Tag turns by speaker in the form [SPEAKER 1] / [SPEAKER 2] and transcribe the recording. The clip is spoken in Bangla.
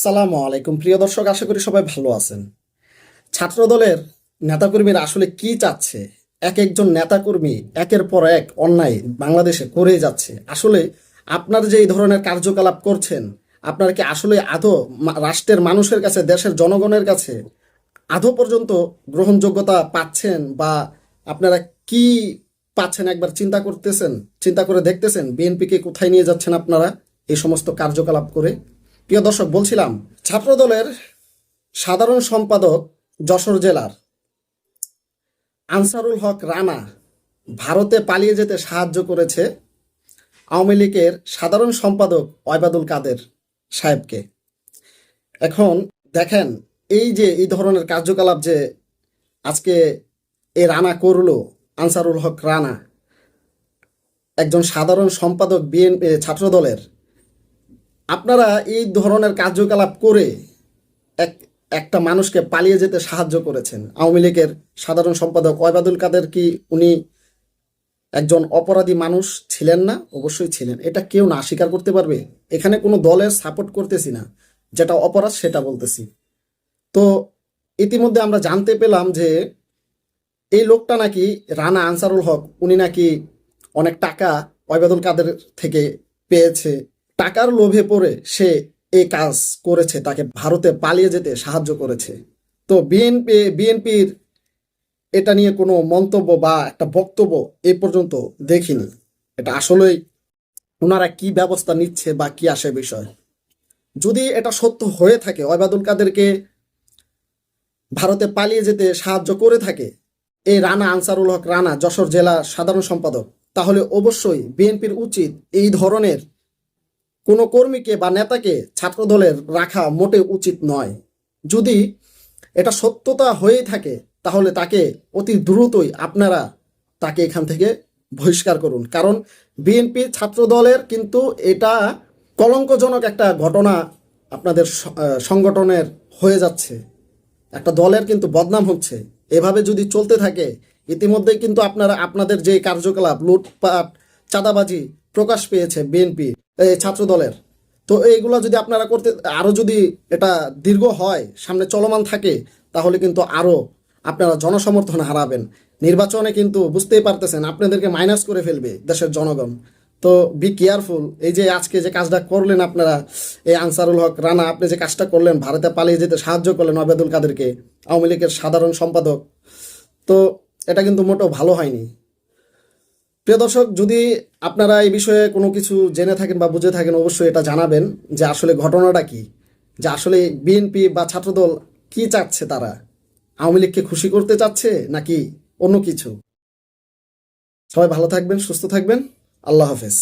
[SPEAKER 1] আসসালামু আলাইকুম। প্রিয় দর্শক, আশা করি সবাই ভালো আছেন। ছাত্রদলের নেতাকর্মীরা আসলে কি চাচ্ছে? এক একজন নেতাকর্মী একের পর এক অন্যায় বাংলাদেশে করে যাচ্ছে। আসলে আপনার যে এই ধরনের কার্যকলাপ করছেন, আপনারা কি আসলে মা- রাষ্ট্রের মানুষের কাছে, দেশের জনগণের কাছে আদৌ পর্যন্ত গ্রহণযোগ্যতা পাচ্ছেন বা আপনারা কি পাচ্ছেন? একবার চিন্তা করতেছেন, চিন্তা করে দেখতেছেন, বিএনপিকে কোথায় নিয়ে যাচ্ছেন আপনারা? এই সমস্ত কার্যকলাপ করে প্রিয় দর্শক, বলছিলাম, ছাত্রদলের সাধারণ সম্পাদক যশোর জেলার আনসারুল হক রানা ভারতে পালিয়ে যেতে সাহায্য করেছে আওয়ামী লীগের সাধারণ সম্পাদক ওয়বাদুল কাদের সাহেবকে। এখন দেখেন, এই যে, এই ধরনের কার্যকলাপ যে আজকে এ রানা করল, আনসারুল হক রানা, একজন সাধারণ সম্পাদক বিএনপি ছাত্রদলের আপনারা এই ধরনের কার্যকলাপ করে এক, একটা মানুষকে পালিয়ে যেতে সাহায্য করেছেন। আওয়ামী লীগের সাধারণ সম্পাদক ওয়বাদুল কাদের কি উনি একজন অপরাধী মানুষ ছিলেন না? অবশ্যই ছিলেন। এটা কেউ না স্বীকার করতে পারবে। এখানে কোনো দলের সাপোর্ট করতেছি না। যেটা অপরাধ, সেটা বলতেছি। তো ইতিমধ্যে আমরা জানতে পেলাম যে এই লোকটা নাকি রানা আনসারুল হক, উনি নাকি অনেক টাকা ওয়বাদুল কাদের থেকে পেয়েছে। টাকার লোভে পড়ে সে এ কাজ করেছে, তাকে ভারতে পালিয়ে যেতে সাহায্য করেছে। তো বিএনপি বিএনপির এটা নিয়ে কোনো মন্তব্য বা একটা বক্তব্য এ পর্যন্ত দেখিনি। এটা আসলেই ওনারা কি ব্যবস্থা নিচ্ছে বা কি আসে বিষয়? যদি এটা সত্য হয়ে থাকে ওয়বাদুল কাদেরকে ভারতে পালিয়ে যেতে সাহায্য করে থাকে, এই রানা আনসারুল হক রানা, যশোর জেলা সাধারণ সম্পাদক, তাহলে অবশ্যই বিএনপির উচিত এই ধরনের কোনো কর্মীকে বা নেতাকে ছাত্রদলের রাখা মোটে উচিত নয়। যদি এটা সত্যতা হয়েই থাকে, তাহলে তাকে অতি দ্রুতই আপনারা তাকে এখান থেকে বহিষ্কার করুন। কারণ বিএনপি ছাত্রদলের কিন্তু এটা কলঙ্কজনক একটা ঘটনা আপনাদের সংগঠনের হয়ে যাচ্ছে। একটা দলের কিন্তু বদনাম হচ্ছে। এভাবে যদি চলতে থাকে, ইতিমধ্যেই কিন্তু আপনারা, আপনাদের যে কার্যকলাপ, লুটপাট, চাঁদাবাজি প্রকাশ পেয়েছে বিএনপি। ছাত্র দলের তো এইগুলো যদি আপনারা করতে আরও যদি এটা দীর্ঘ হয়, সামনে চলমান থাকে, তাহলে কিন্তু আরও আপনারা জনসমর্থন হারাবেন। নির্বাচনে কিন্তু বুঝতেই পারতেছেন, আপনাদেরকে মাইনাস করে ফেলবে দেশের জনগণ। তো বি কেয়ারফুল এই যে আজকে যে কাজটা করলেন আপনারা, এই আনসারুল হক রানা, আপনি যে কাজটা করলেন, ভারতে পালিয়ে যেতে সাহায্য করলেন আবেদুল কাদেরকে, আওয়ামী লীগের সাধারণ সম্পাদক, তো এটা কিন্তু মোটেও ভালো হয়নি। প্রিয় দর্শক, যদি আপনারা এই বিষয়ে কোনো কিছু জেনে থাকেন বা বুঝে থাকেন, অবশ্যই এটা জানাবেন যে আসলে ঘটনাটা কি, যে আসলে বিএনপি বা ছাত্রদল কি চাচ্ছে তারা? আওয়ামী লীগকে খুশি করতে চাচ্ছে নাকি অন্য কিছু? সবাই ভালো থাকবেন, সুস্থ থাকবেন। আল্লাহ হাফেজ।